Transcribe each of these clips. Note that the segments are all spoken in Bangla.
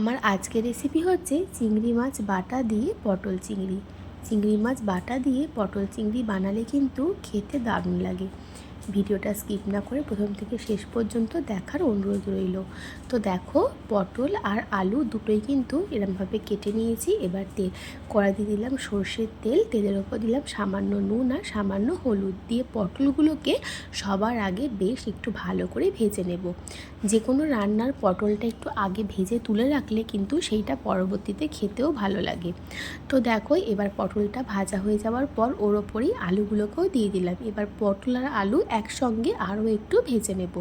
আমার আজকের রেসিপি হচ্ছে চিংড়ি মাছ বাটা দিয়ে পটল চিংড়ি। চিংড়ি মাছ বাটা দিয়ে পটল চিংড়ি বানালে কিন্তু খেতে দারুণ লাগে। ভিডিওটা স্কিপ না করে প্রথম থেকে শেষ পর্যন্ত দেখার অনুরোধ রইল। তো দেখো, পটল আর আলু দুটোই কিন্তু এরমভাবে কেটে নিয়েছি। এবার তেল কড়া দিয়ে দিলাম সর্ষের তেল, তেলের ওপর দিলাম সামান্য নুন আর সামান্য হলুদ দিয়ে পটলগুলোকে সবার আগে বেশ একটু ভালো করে ভেজে নেব। যে কোনো রান্নার পটলটা একটু আগে ভেজে তুলে রাখলে কিন্তু সেইটা পরবর্তীতে খেতেও ভালো লাগে। তো দেখো, এবার পটলটা ভাজা হয়ে যাওয়ার পর ওর ওপরই আলুগুলোকেও দিয়ে দিলাম। এবার পটল আর আলু একসঙ্গে আরও একটু ভেজে নেব।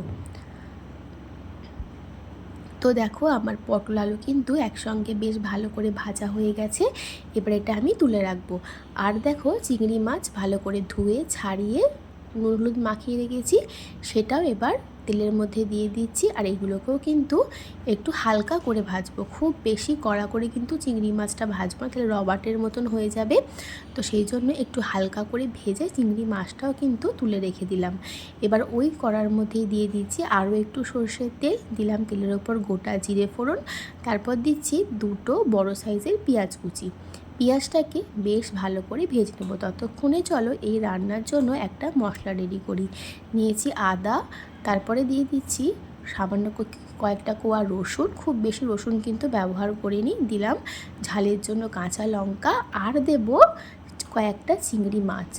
তো দেখো আমার পটল আলু কিন্তু একসঙ্গে বেশ ভালো করে ভাজা হয়ে গেছে। এবার এটা আমি তুলে রাখব। আর দেখো চিংড়ি মাছ ভালো করে ধুয়ে, ছাড়িয়ে নুন হলুদ মাখিয়ে রেখেছি, সেটাও এবার তেলের মধ্যে দিয়ে দিচ্ছি আর এগুলোকেও কিন্তু একটু হালকা করে ভাজবো। খুব বেশি কড়া করে কিন্তু চিংড়ি মাছটা ভাজবো তাহলে রবাটের মতন হয়ে যাবে। তো সেই জন্য একটু হালকা করে ভেজে চিংড়ি মাছটাও কিন্তু তুলে রেখে দিলাম। এবার ওই কড়ার মধ্যেই দিয়ে দিচ্ছি আরও একটু সর্ষের তেল, দিলাম তেলের ওপর গোটা জিরে ফোড়ন, তারপর দিচ্ছি দুটো বড় সাইজের পেঁয়াজ কুচি। পেঁয়াজটাকে বেশ ভালো করে ভেজে নেব। ততক্ষণে চলো এই রান্নার জন্য একটা মশলা রেডি করি। নিয়েছি আদা তারপরে দিয়ে দিচ্ছি সামান্য কয়েকটা কোয়া রসুন, খুব বেশি রসুন কিন্তু ব্যবহার করিনি, দিলাম ঝালের জন্য কাঁচা লঙ্কা আর দেব কয়েকটা চিংড়ি মাছ,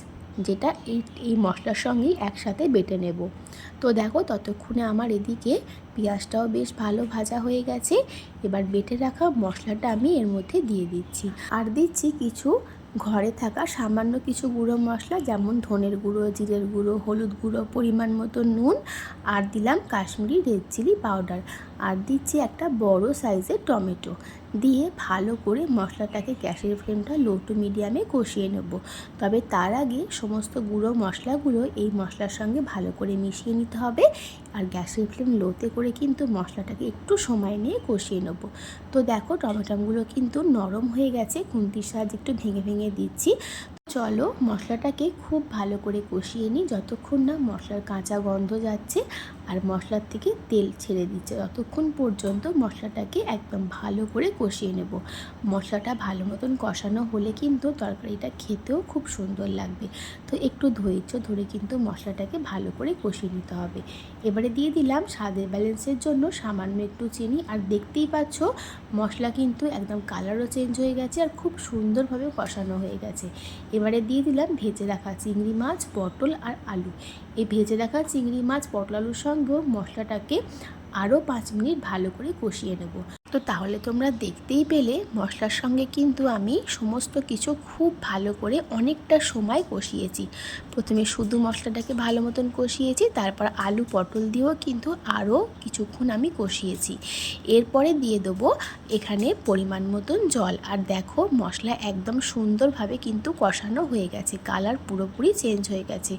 যেটা এই এই মশলার সঙ্গেই একসাথে বেটে নেব। তো দেখো ততক্ষণে আমার এদিকে পেঁয়াজটাও বেশ ভালো ভাজা হয়ে গেছে, এবার বেটে রাখা মশলাটা আমি এর মধ্যে দিয়ে দিচ্ছি। আর দিচ্ছি কিছু ঘরে থাকা সামান্য কিছু গুঁড়ো মশলা যেমন ধনের গুঁড়ো, জিরের গুঁড়ো, হলুদ গুঁড়ো, পরিমাণ মতো নুন আর দিলাম কাশ্মীরি রেড চিলি পাউডার। আর দিচ্ছি একটা বড় সাইজের টমেটো। দিয়ে ভালো করে মশলাটাকে গ্যাসের ফ্লেমটা লো টু মিডিয়ামে কষিয়ে নেব। তবে তার আগে সমস্ত গুঁড়ো মশলাগুলো এই মশলার সঙ্গে ভালো করে মিশিয়ে নিতে হবে আর গ্যাসের ফ্লেম লোতে করে কিন্তু মশলাটাকে একটু সময় নিয়ে কষিয়ে নেব। তো দেখো টমেটোগুলো কিন্তু নরম হয়ে গেছে, খুন্তির সাহায্যে একটু ভেঙে ভেঙে দিচ্ছি। চলো মশলাটাকে খুব ভালো করে কষিয়ে নিই, যতক্ষণ না মশলার কাঁচা গন্ধ যাচ্ছে আর মশলার থেকে তেল ছেড়ে দিচ্ছে। ততক্ষণ পর্যন্ত মশলাটাকে একদম ভালো করে কষিয়ে নেব। মশলাটা ভালো মতন কষানো হলে কিন্তু তরকারিটা খেতেও খুব সুন্দর লাগবে। তো একটু ধৈর্য ধরে কিন্তু মশলাটাকে ভালো করে কষিয়ে নিতে হবে। এবারে দিয়ে দিলাম স্বাদের ব্যালেন্সের জন্য সামান্য একটু চিনি। আর দেখতেই পাচ্ছ, মশলা কিন্তু একদম কালারও চেঞ্জ হয়ে গেছে আর খুব সুন্দরভাবে কষানো হয়ে গেছে। এবারে দিয়ে দিলাম ভেজে রাখা চিংড়ি মাছ, পটল আর আলু। এই ভেজে রাখা চিংড়ি মাছ, পটল, আলুর সঙ্গেও মশলাটাকে আরও পাঁচ মিনিট ভালো করে কষিয়ে নেব। তো তাহলে তোমরা দেখতেই পেলে মশলার সঙ্গে কিন্তু আমি সমস্ত কিছু খুব ভালো করে অনেকটা সময় কষিয়েছি। প্রথমে শুধু মশলাটাকে ভালো মতন কষিয়েছি, তারপর আলু পটল দিয়েও কিন্তু আরও কিছুক্ষণ আমি কষিয়েছি। এরপরে দিয়ে দেবো এখানে পরিমাণ মতন জল। আর দেখো মশলা একদম সুন্দরভাবে কিন্তু কষানো হয়ে গেছে, কালার পুরোপুরি চেঞ্জ হয়ে গেছে।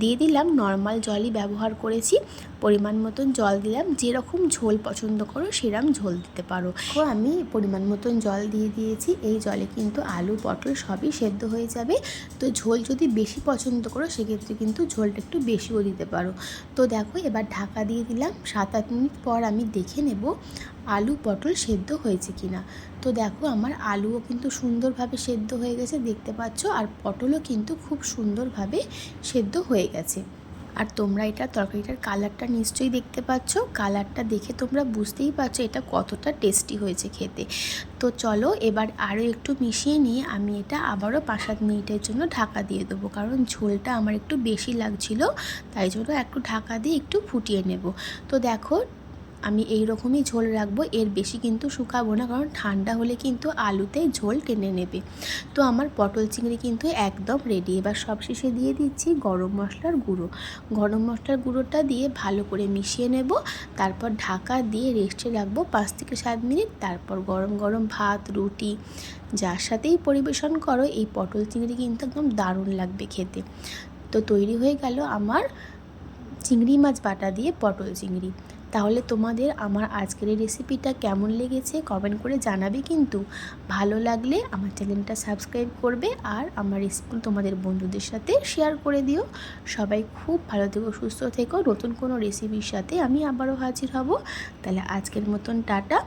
দিয়ে দিলাম নর্মাল জলই ব্যবহার করেছি। পরিমাণ মতন জল দিলাম। যেরকম ঝোল পছন্দ করো সেরকম ঝোল দিতে পারো। আমি পরিমাণ মতন জল দিয়ে দিয়েছি। এই জলে কিন্তু আলু, পটল সবই সেদ্ধ হয়ে যাবে। তো ঝোল যদি বেশি পছন্দ করো, সেক্ষেত্রে কিন্তু ঝোলটা একটু বেশিও দিতে পারো। তো দেখো, এবার ঢাকা দিয়ে দিলাম। সাত আট মিনিট পর আমি দেখে নেব আলু, পটল সেদ্ধ হয়েছে কিনা। তো দেখো, আমার আলুও কিন্তু সুন্দরভাবে সেদ্ধ হয়ে গেছে, দেখতে পাচ্ছ। আর পটলও কিন্তু খুব সুন্দরভাবে সেদ্ধ হয়ে গেছে। আর তোমরা এটা তরকারিটার কালারটা নিশ্চয়ই দেখতে পাচ্ছ। কালারটা দেখে তোমরা বুঝতেই পারছ এটা কতটা টেস্টি হয়েছে খেতে। তো চলো এবার আরও একটু মিশিয়ে নিয়ে আমি এটা আবারও পাঁচ সাত মিনিটের জন্য ঢাকা দিয়ে দেবো। কারণ ঝোলটা আমার একটু বেশি লাগছিল, তাই জন্য একটু ঢাকা দিয়ে একটু ফুটিয়ে নেব। তো দেখো আমি এই রকমই ঝোল রাখব, এর বেশি কিন্তু শুকাবো না, কারণ ঠান্ডা হলে কিন্তু আলুতে ঝোল টেনে নেবে। তো আমার পটল চিংড়ি কিন্তু একদম রেডি এবার সব শেষে দিয়ে দিচ্ছি গরম মশলার গুঁড়ো। গরম মশলার গুঁড়োটা দিয়ে ভালো করে মিশিয়ে নেব, তারপর ঢাকা দিয়ে রেস্টে রাখব পাঁচ থেকে সাত মিনিট। তারপর গরম গরম ভাত, রুটি, যার সাথেই পরিবেশন করো, এই পটল চিংড়ি কিন্তু একদম দারুণ লাগবে খেতে। তো তৈরি হয়ে গেল আমার চিংড়ি মাছ বাটা দিয়ে পটল চিংড়ি। তাহলে তোমাদের আমার আজকের রেসিপিটা কেমন লেগেছে কমেন্ট করে জানাবে কিন্তু। ভালো লাগলে আমার চ্যানেলটা সাবস্ক্রাইব করবে আর আমার রেসিপি তোমাদের বন্ধুদের সাথে শেয়ার করে দিও। সবাই খুব ভালো থেকো, সুস্থ থেকো। নতুন কোনো রেসিপির সাথে আমি আবারও হাজির হব। তাহলে আজকের মতন টাটা।